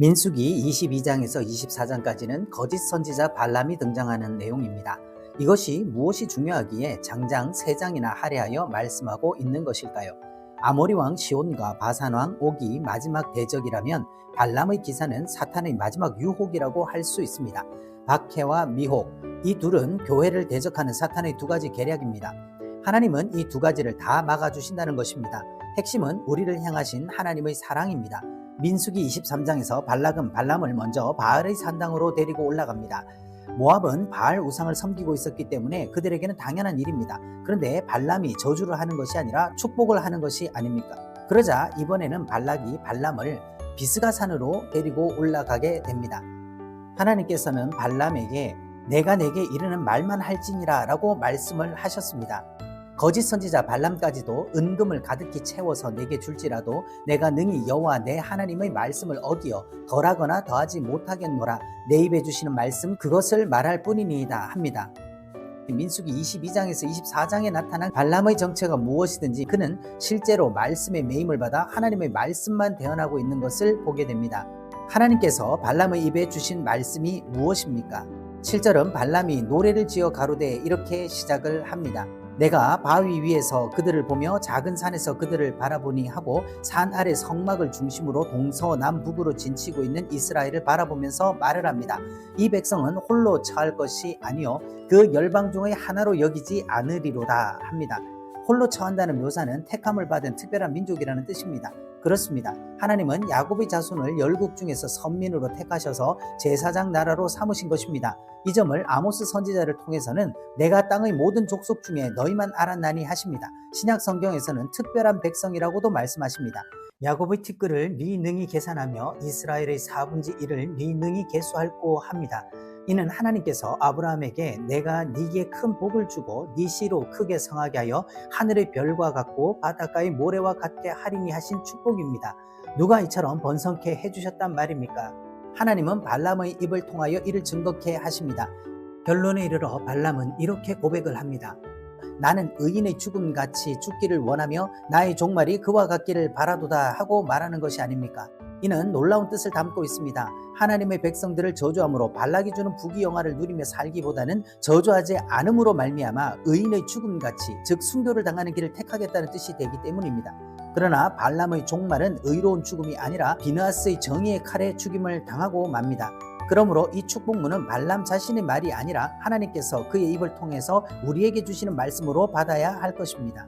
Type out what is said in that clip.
민수기 22장에서 24장까지는 거짓 선지자 발람이 등장하는 내용입니다. 이것이 무엇이 중요하기에 장장 3장이나 할애하여 말씀하고 있는 것일까요? 아모리 왕 시온과 바산 왕 옥이 마지막 대적이라면 발람의 기사는 사탄의 마지막 유혹이라고 할 수 있습니다. 박해와 미혹 이 둘은 교회를 대적하는 사탄의 두 가지 계략입니다. 하나님은 이 두 가지를 다 막아주신다는 것입니다. 핵심은 우리를 향하신 하나님의 사랑입니다. 민수기 23장에서 발락은 발람을 먼저 바알의 산당으로 데리고 올라갑니다. 모압은 바알 우상을 섬기고 있었기 때문에 그들에게는 당연한 일입니다. 그런데 발람이 저주를 하는 것이 아니라 축복을 하는 것이 아닙니까? 그러자 이번에는 발락이 발람을 비스가 산으로 데리고 올라가게 됩니다. 하나님께서는 발람에게 내가 내게 이르는 말만 할지니라 라고 말씀을 하셨습니다. 거짓 선지자 발람까지도 은금을 가득히 채워서 내게 줄지라도 내가 능히 여호와 내 하나님의 말씀을 어기어 덜하거나 더하지 못하겠노라 내 입에 주시는 말씀 그것을 말할 뿐이니이다 합니다. 민수기 22장에서 24장에 나타난 발람의 정체가 무엇이든지 그는 실제로 말씀의 매임을 받아 하나님의 말씀만 대언하고 있는 것을 보게 됩니다. 하나님께서 발람의 입에 주신 말씀이 무엇입니까? 7절은 발람이 노래를 지어 가로되 이렇게 시작을 합니다. 내가 바위 위에서 그들을 보며 작은 산에서 그들을 바라보니 하고 산 아래 성막을 중심으로 동서남북으로 진치고 있는 이스라엘을 바라보면서 말을 합니다. 이 백성은 홀로 처할 것이 아니요 그 열방 중의 하나로 여기지 않으리로다 합니다. 홀로 처한다는 묘사는 택함을 받은 특별한 민족이라는 뜻입니다. 그렇습니다. 하나님은 야곱의 자손을 열국 중에서 선민으로 택하셔서 제사장 나라로 삼으신 것입니다. 이 점을 아모스 선지자를 통해서는 내가 땅의 모든 족속 중에 너희만 알았나니 하십니다. 신약 성경에서는 특별한 백성이라고도 말씀하십니다. 야곱의 티끌을 네 능히 계산하며 이스라엘의 4분지 1을 네 능히 계수할고 합니다. 이는 하나님께서 아브라함에게 내가 네게 큰 복을 주고 네 씨로 크게 성하게 하여 하늘의 별과 같고 바닷가의 모래와 같게 하리니 하신 축복입니다. 누가 이처럼 번성케 해주셨단 말입니까? 하나님은 발람의 입을 통하여 이를 증거케 하십니다. 결론에 이르러 발람은 이렇게 고백을 합니다. 나는 의인의 죽음 같이 죽기를 원하며 나의 종말이 그와 같기를 바라도다 하고 말하는 것이 아닙니까? 이는 놀라운 뜻을 담고 있습니다. 하나님의 백성들을 저주함으로 발락이 주는 부귀영화를 누리며 살기보다는 저주하지 않음으로 말미암아 의인의 죽음 같이 즉 순교를 당하는 길을 택하겠다는 뜻이 되기 때문입니다. 그러나 발람의 종말은 의로운 죽음이 아니라 비느하스의 정의의 칼에 죽임을 당하고 맙니다. 그러므로 이 축복문은 발람 자신의 말이 아니라 하나님께서 그의 입을 통해서 우리에게 주시는 말씀으로 받아야 할 것입니다.